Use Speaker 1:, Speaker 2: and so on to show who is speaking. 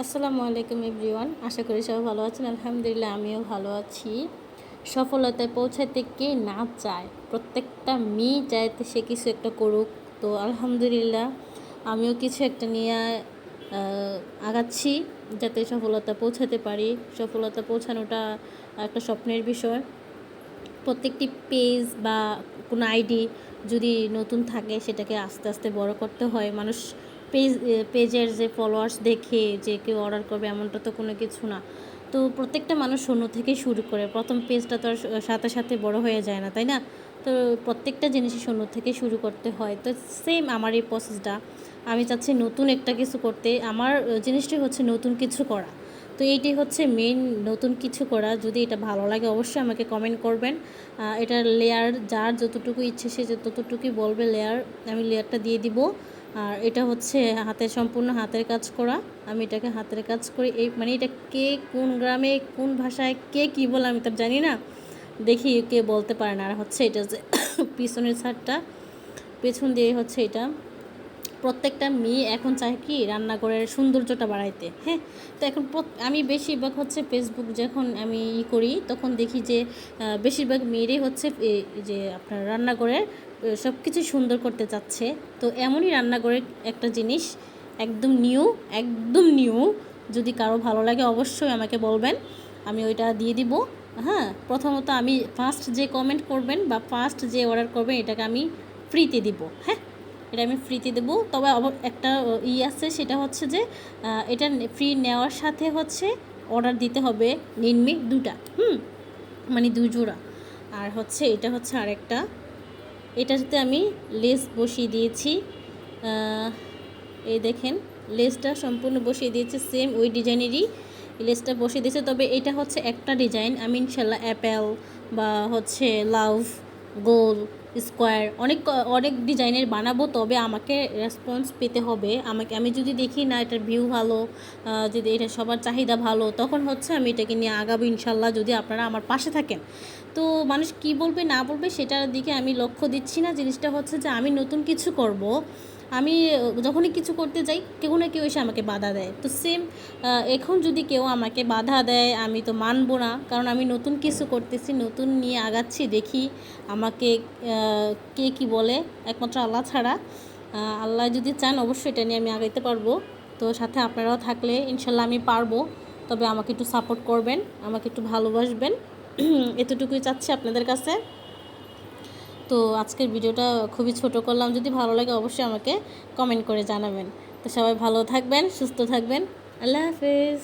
Speaker 1: আসসালামু আলাইকুম এভরিওয়ান, আশা করি সবাই ভালো আছেন। আলহামদুলিল্লাহ, আমিও ভালো আছি। সফলতায় পৌঁছাতে কে না চায়, প্রত্যেকটা মেয়ে চাইতে সে কিছু একটা করুক। তো আলহামদুলিল্লাহ, আমিও কিছু একটা নিয়ে আগাচ্ছি যাতে সফলতা পৌঁছাতে পারি। সফলতা পৌঁছানোটা একটা স্বপ্নের বিষয়। প্রত্যেকটি পেজ বা কোনো আইডি যদি নতুন থাকে, সেটাকে আস্তে আস্তে বড় করতে হয়। মানুষ পেজ পেজের যে ফলোয়ার্স দেখে যে কেউ অর্ডার করবে এমনটা তো কোনো কিছু না। তো প্রত্যেকটা মানুষ শূন্য থেকেই শুরু করে। প্রথম পেজটা তো আর সাথে সাথে বড় হয়ে যায় না, তাই না? তো প্রত্যেকটা জিনিসই শূন্য থেকে শুরু করতে হয়। তো সেম আমার এই প্রসেসটা আমি চাচ্ছি নতুন একটা কিছু করতে। আমার জিনিসটি হচ্ছে নতুন কিছু করা। তো এইটি হচ্ছে মেন নতুন কিছু করা। যদি এটা ভালো লাগে অবশ্যই আমাকে কমেন্ট করবেন। এটার লেয়ার যার যতটুকু ইচ্ছে সে ততটুকুই বলবে লেয়ার আমি লেয়ারটা দিয়ে দিব। আর এটা হচ্ছে হাতে সম্পূর্ণ হাতের কাজ করা। আমি এটাকে হাতের কাজ করি। এই মানে এটা কে কোন গ্রামে, কোন ভাষায়, কে কী বলে আমি তো জানি না। দেখি কে বলতে পারে না। আর হচ্ছে এটা যে পিছনের ছাদটা, পেছন দিয়ে হচ্ছে এটা। প্রত্যেকটা মেয়ে এখন চায় কি রান্নাঘরের সৌন্দর্যটা বাড়াইতে হ্যাঁ? তো এখন আমি বেশিরভাগ হচ্ছে ফেসবুক যখন আমি ই করি, তখন দেখি যে বেশিরভাগ মেয়েরাই হচ্ছে যে আপনার রান্নাঘরের সব কিছু সুন্দর করতে চাচ্ছে। তো এমনই রান্নাঘরের একটা জিনিস, একদম নিউ একদম নিউ, যদি কারও ভালো লাগে অবশ্যই আমাকে বলবেন, আমি ওইটা দিয়ে দিব। হ্যাঁ প্রথমত আমি ফার্স্ট যে কমেন্ট করবেন বা ফার্স্ট যে অর্ডার করবেন, এটাকে আমি ফ্রিতে দিব হ্যাঁ? এটা আমি ফ্রিতে দেবো। তবে একটা ই আছে, সেটা হচ্ছে যে এটা ফ্রি নেওয়ার সাথে হচ্ছে অর্ডার দিতে হবে নিনমিক দুটা, হুম? মানে দুই জোড়া। আর হচ্ছে, এটা হচ্ছে আরেকটা। এটাতে আমি লেস বসিয়ে দিয়েছি। এই দেখেন লেসটা সম্পূর্ণ বসিয়ে দিয়েছি সেম ওই ডিজাইনেরই লেসটা বসিয়ে দিয়েছে। তবে এটা হচ্ছে একটা ডিজাইন আমি ইনশাল্লাহ অ্যাপেল বা হচ্ছে লাভ গোল স্কোয়ার, অনেক অনেক ডিজাইনের বানাবো, তবে আমাকে রেসপন্স পেতে হবে। আমাকে, আমি যদি দেখি না এটার ভিউ ভালো যদি এটা সবার চাহিদা ভালো, তখন হচ্ছে আমি এটাকে নিয়ে আগাবো ইনশাল্লাহ যদি আপনারা আমার পাশে থাকেন। তো মানুষ কি বলবে না বলবে সেটার দিকে আমি লক্ষ্য দিচ্ছি না। জিনিসটা হচ্ছে যে আমি নতুন কিছু করব। আমি, যখনই কিছু করতে যাই, কেউ না কেউ এসে আমাকে বাধা দেয়। তো সেম এখন যদি কেউ আমাকে বাধা দেয়, আমি তো মানবো না। কারণ আমি নতুন কিছু করতেছি, নতুন নিয়ে আগাচ্ছি, দেখি আমাকে কে কি বলে। একমাত্র আল্লাহ ছাড়া। আল্লাহ যদি চান, অবশ্যই এটা নিয়ে আমি আগাইতে পারব। তো সাথে আপনারাও থাকলে ইনশাল্লাহ আমি পারব। তবে আমাকে একটু সাপোর্ট করবেন, আমাকে একটু ভালোবাসবেন। এতটুকুই চাচ্ছি আপনাদের কাছে। তো আজকের ভিডিওটা খুবই ছোট করলাম। যদি ভালো লাগে অবশ্যই আমাকে কমেন্ট করে জানাবেন। তো সবাই ভালো থাকবেন, সুস্থ থাকবেন। আল্লাহ হাফেজ।